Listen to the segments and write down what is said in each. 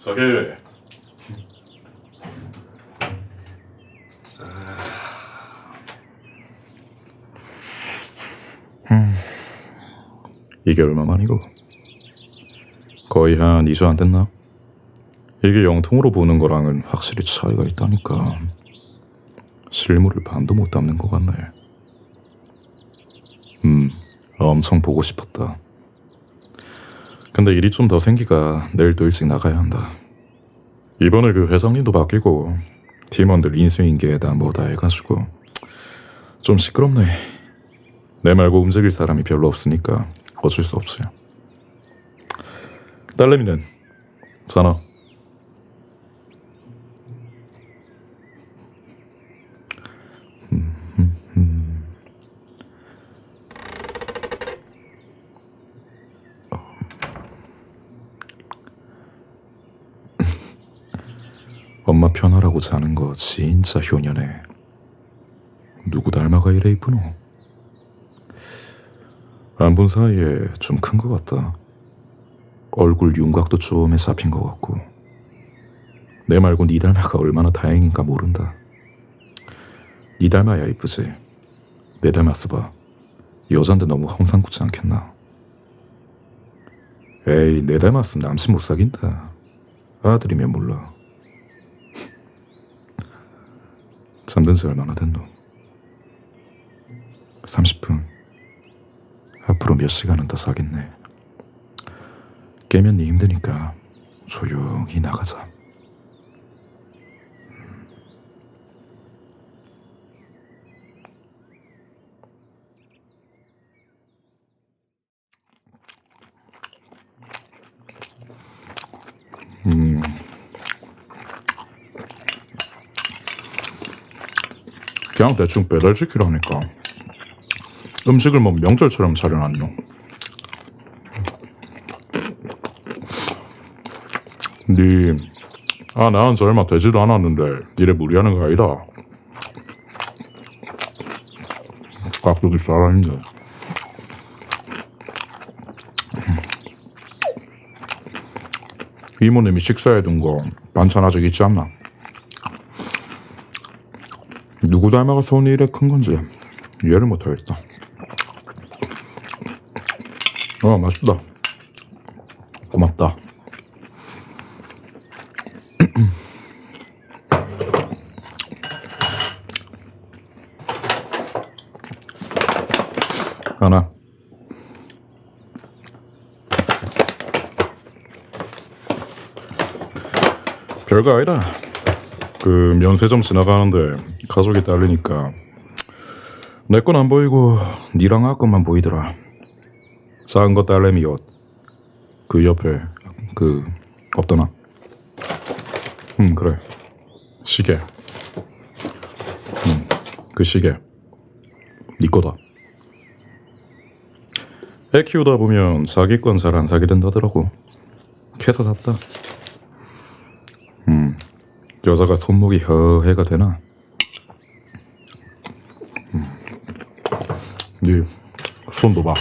저기 이게 얼마만이고? 거의 한 2주 안 됐나? 이게 영통으로 보는 거랑은 확실히 차이가 있다니까. 실물을 반도 못 담는 것 같네. 음, 엄청 보고 싶었다. 근데 일이 좀 더 생기가 내일도 일찍 나가야 한다. 이번에 그 회장님도 바뀌고 팀원들 인수인계에다 뭐다 해가지고 좀 시끄럽네. 내 말고 움직일 사람이 별로 없으니까 어쩔 수 없지. 딸내미는 전화. 엄마 편하라고 자는 거 진짜 효녀네. 누구 닮아가 이래 이쁘노? 안 본 사이에 좀 큰 것 같다. 얼굴 윤곽도 쪼매 잡힌 것 같고. 내 말고 니 닮아가 얼마나 다행인가 모른다. 니 닮아야 이쁘지. 내 닮았어 봐. 여잔데 너무 험상궂지 않겠나? 에이, 내 닮았으면 남친 못 사귄다. 아들이면 몰라. 잠든 지 얼마나 됐노? 30분. 앞으로 몇 시간은 더 자겠네. 깨면 니 힘드니까 조용히 나가자. 그냥 대충 배달시키라니까. 음식을 뭐 명절처럼 차려놨노. 니, 아, 나한 지 얼마 되지도 않았는데, 니네 무리하는 거 아니다. 깍두기 살아있네. 이모님이 식사해 둔 거 반찬 아직 있지 않나? 누구 닮아가 손이 이래 큰 건지 이해를 못하겠다. 어, 맛있다. 고맙다. 하나. 별거 아니다. 그 면세점 지나가는데 가족이 딸리니까 내 건 안 보이고 니랑 아 것만 보이더라. 작은 거 딸내미 옷. 그 옆에 그 없더나. 음 그래. 시계. 음그 시계. 니 거다. 애 키우다 보면 잘안 사게 된다더라고. 캐서 샀다. 음 여자가 손목이 허해가 되나? 네 손도 봐.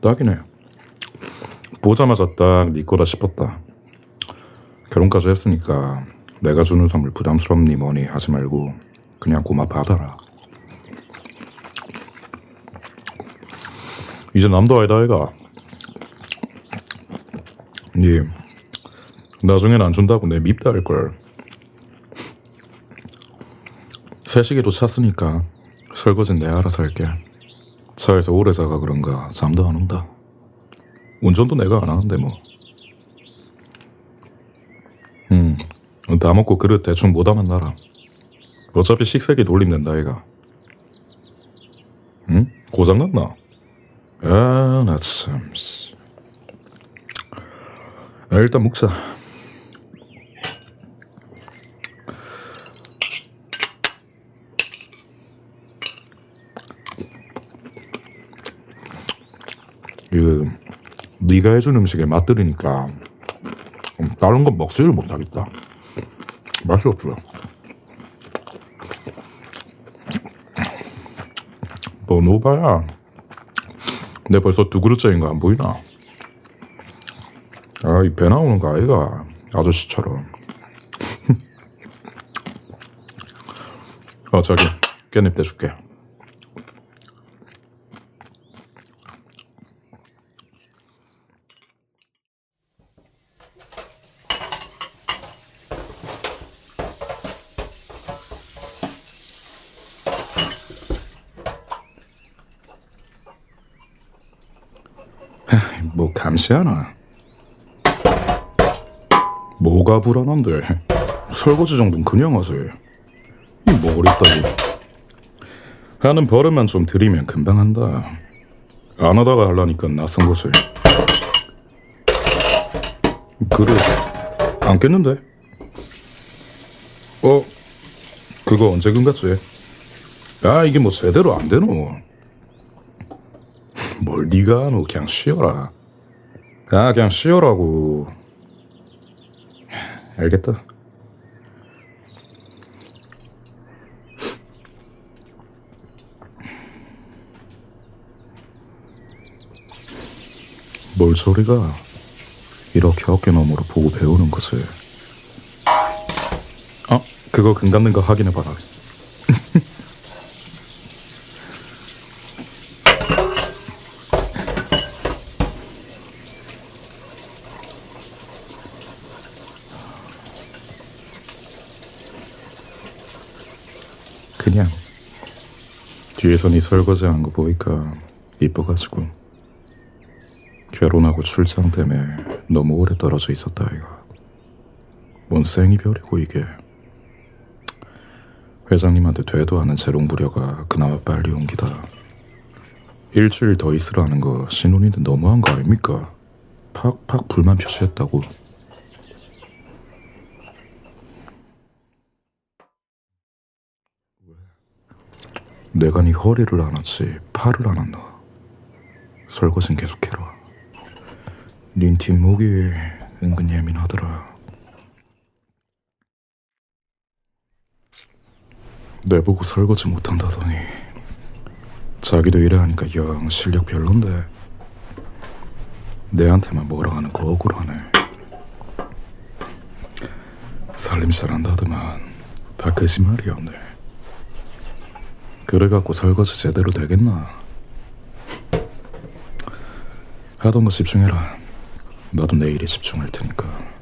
딱이네. 보자마자 딱 네 거다 싶었다. 결혼까지 했으니까 내가 주는 선물 부담스럽니 뭐니 하지 말고 그냥 고마 받아라. 이제 남도 아니다 아이가. 니 나중엔 안 준다고 내 밉다 할걸. 새시계도 찼으니까 설거지는 내가 알아서 할게. 차에서 오래 자가 그런가 잠도 안 온다. 운전도 내가 안 하는데 뭐. 음, 다 먹고 그릇 대충 못 담아 놔라. 어차피 식세기 돌림 된다 얘가. 응? 고장 났나? 아, 나 참. 일단 묵사. 그 네가 해준 음식에 맛들이니까 다른 건 먹지를 못하겠다. 맛이 없어요. 뭐 노바야. 내 벌써 두 그릇째인 거 안 보이나? 아, 이 배 나오는 거 아이가 아저씨처럼. 어, 저기 깻잎 떼줄게. 뭐 감시하나? 뭐가 불안한데? 설거지 정도는 그냥 하지. 이 머리 따위. 하는 버릇만 좀 들이면 금방 한다. 안 하다가 하려니까 낯선 거지. 그래, 안 깼는데? 어, 그거 언제 금 갔지? 아, 이게 뭐 제대로 안 되노? 뭘 네가 하노? 그냥 쉬어라. 아, 그냥 쉬어라고. 알겠다. 뭘 저리가 이렇게 어깨 너머로 보고 배우는 거지. 어, 그거 금 갖는 거 확인해 봐라. 그냥 뒤에서 네 설거지하는 거 보니까 이뻐가지고 결혼하고 출장 때문에 너무 오래 떨어져 있었다 이가. 뭔 생이별이고 이게. 회장님한테 되도 않은 재롱 부려가 그나마 빨리 옮기다 일주일 더 있으라는 거 신혼인데 너무한 거 아닙니까? 팍팍 불만 표시했다고 내가 네 허리를 안 왔지 팔을 안 왔나 설거지는 계속해라. 닌 뒷목이 은근 예민하더라. 내보고 설거지 못한다더니 자기도 이래 하니까 영 실력 별론데 내한테만 뭐라 하는 거 억울하네. 살림 잘한다더만 다 거짓말이었네 그래 갖고 설거지 제대로 되겠나? 하던 거 집중해라. 나도 내일에 집중할 테니까.